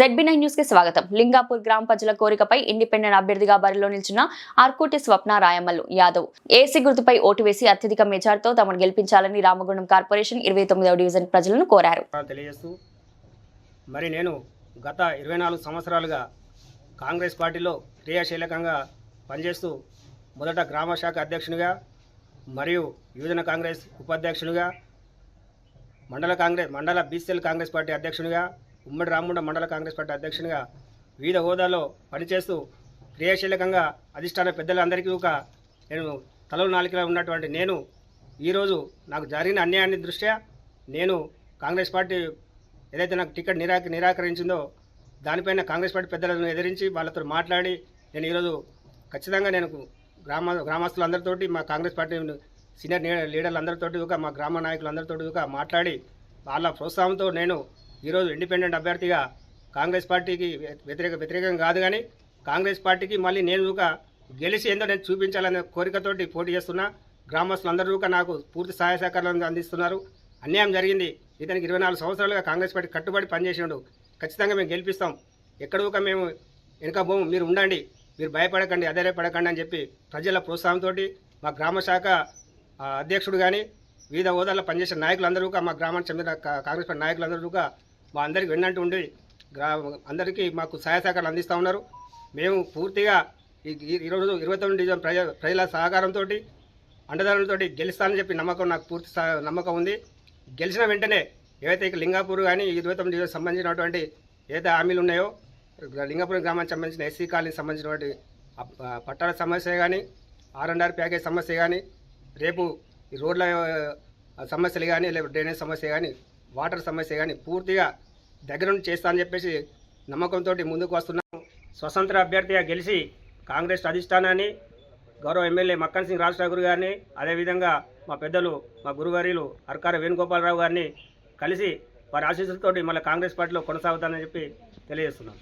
ZB nine న్యూస్కి స్వాగతం. లింగాపూర్ గ్రామ ప్రజల కోరికపై ఇండిపెండెంట్ అభ్యర్థిగా బరిలో నిలిచిన ఆర్కోటి స్వప్న రాయమల్లు యాదవ్. ఏసీ గుర్తుపై ఓటు వేసి అత్యధిక మెజార్టీతో తమను గెలిపించాలని రామగుండం కార్పొరేషన్ ఇరవై తొమ్మిదవ డివిజన్ ప్రజలను కోరారు. తెలియజేస్తూ మరి నేను గత ఇరవై నాలుగు సంవత్సరాలుగా కాంగ్రెస్ పార్టీలో క్రియాశీలకంగా పనిచేస్తూ మొదట గ్రామ శాఖ అధ్యక్షునిగా మరియు యువజన కాంగ్రెస్ ఉపాధ్యక్షునిగా మండల కాంగ్రెస్ మండల బీసీఎల్ కాంగ్రెస్ పార్టీ అధ్యక్షునిగా ఉమ్మడి రామగుండ మండల కాంగ్రెస్ పార్టీ అధ్యక్షునిగా వివిధ హోదాలో పనిచేస్తూ క్రియాశీలకంగా అధిష్టాన పెద్దలందరికీ ఒక నేను తలలు నాలుకలో ఉన్నటువంటి నేను ఈరోజు నాకు జరిగిన అన్యాయాన్ని దృష్ట్యా నేను కాంగ్రెస్ పార్టీ ఏదైతే నాకు టికెట్ నిరాక నిరాకరించిందో దానిపైన కాంగ్రెస్ పార్టీ పెద్దలను ఎదిరించి వాళ్ళతో మాట్లాడి నేను ఈరోజు ఖచ్చితంగా నేను గ్రామ గ్రామస్తులందరితోటి మా కాంగ్రెస్ పార్టీ సీనియర్ లీడర్లందరితో లీడర్లందరితోటి ఒక మా గ్రామ నాయకులందరితోటి ఒక మాట్లాడి వాళ్ళ ప్రోత్సాహంతో నేను ఈరోజు ఇండిపెండెంట్ అభ్యర్థిగా కాంగ్రెస్ పార్టీకి వ్యతిరేక వ్యతిరేకం కాదు కానీ కాంగ్రెస్ పార్టీకి మళ్ళీ నేను ఒక గెలిచి ఏందో నేను చూపించాలనే కోరికతోటి పోటీ చేస్తున్నా. గ్రామస్తులందరూ కూడా నాకు పూర్తి సహాయ సహకారాలను అందిస్తున్నారు. అన్యాయం జరిగింది. ఇతనికి ఇరవై నాలుగు సంవత్సరాలుగా కాంగ్రెస్ పార్టీ కట్టుబడి పనిచేసిండు. ఖచ్చితంగా మేము గెలిపిస్తాం. ఎక్కడో మేము వెనుక భూమి మీరు ఉండండి. మీరు భయపడకండి అధైర్యపడకండి అని చెప్పి ప్రజల ప్రోత్సాహంతో మా గ్రామ శాఖ అధ్యక్షుడు కానీ వివిధ హోదాల్లో పనిచేసిన నాయకులందరూ మా గ్రామానికి చెందిన కాంగ్రెస్ పార్టీ నాయకులందరూ మా అందరికి వెన్నంటూ ఉండి గ్రా అందరికీ మాకు సహాయ సహకారాలు అందిస్తూ ఉన్నారు. మేము పూర్తిగా ఈ ఈరోజు ఇరవై తొమ్మిది డివిజన్ ప్రజ ప్రజల సహకారంతో అండదారులతో గెలుస్తానని చెప్పి నమ్మకం నాకు పూర్తి నమ్మకం ఉంది. గెలిచిన వెంటనే ఏవైతే ఇక లింగాపూర్ కానీ ఇరవై తొమ్మిది డివిజన్ సంబంధించినటువంటి ఏదైతే హామీలు ఉన్నాయో లింగాపురం గ్రామానికి సంబంధించిన ఎస్సీ కాలనీకి సంబంధించినటువంటి పట్టాల సమస్య కానీ ఆర్ అండ్ ఆర్ ప్యాకేజ్ సమస్య కానీ రేపు ఈ రోడ్ల సమస్యలు కానీ లేకపోతే డ్రైనేజ్ సమస్య కానీ వాటర్ సమస్య కానీ పూర్తిగా దగ్గర నుండి చేస్తా అని చెప్పేసి నమ్మకంతో ముందుకు వస్తున్నాము స్వతంత్ర అభ్యర్థిగా గెలిచి కాంగ్రెస్ అధిష్టానాన్ని గౌరవ ఎమ్మెల్యే మక్కన్ సింగ్ రాజ్ ఠాకూర్ గారిని అదేవిధంగా మా పెద్దలు మా గురువర్యులు అర్కార వేణుగోపాలరావు గారిని కలిసి వారి ఆశీస్సులతోటి మళ్ళీ కాంగ్రెస్ పార్టీలో కొనసాగుతానని చెప్పి తెలియజేస్తున్నాం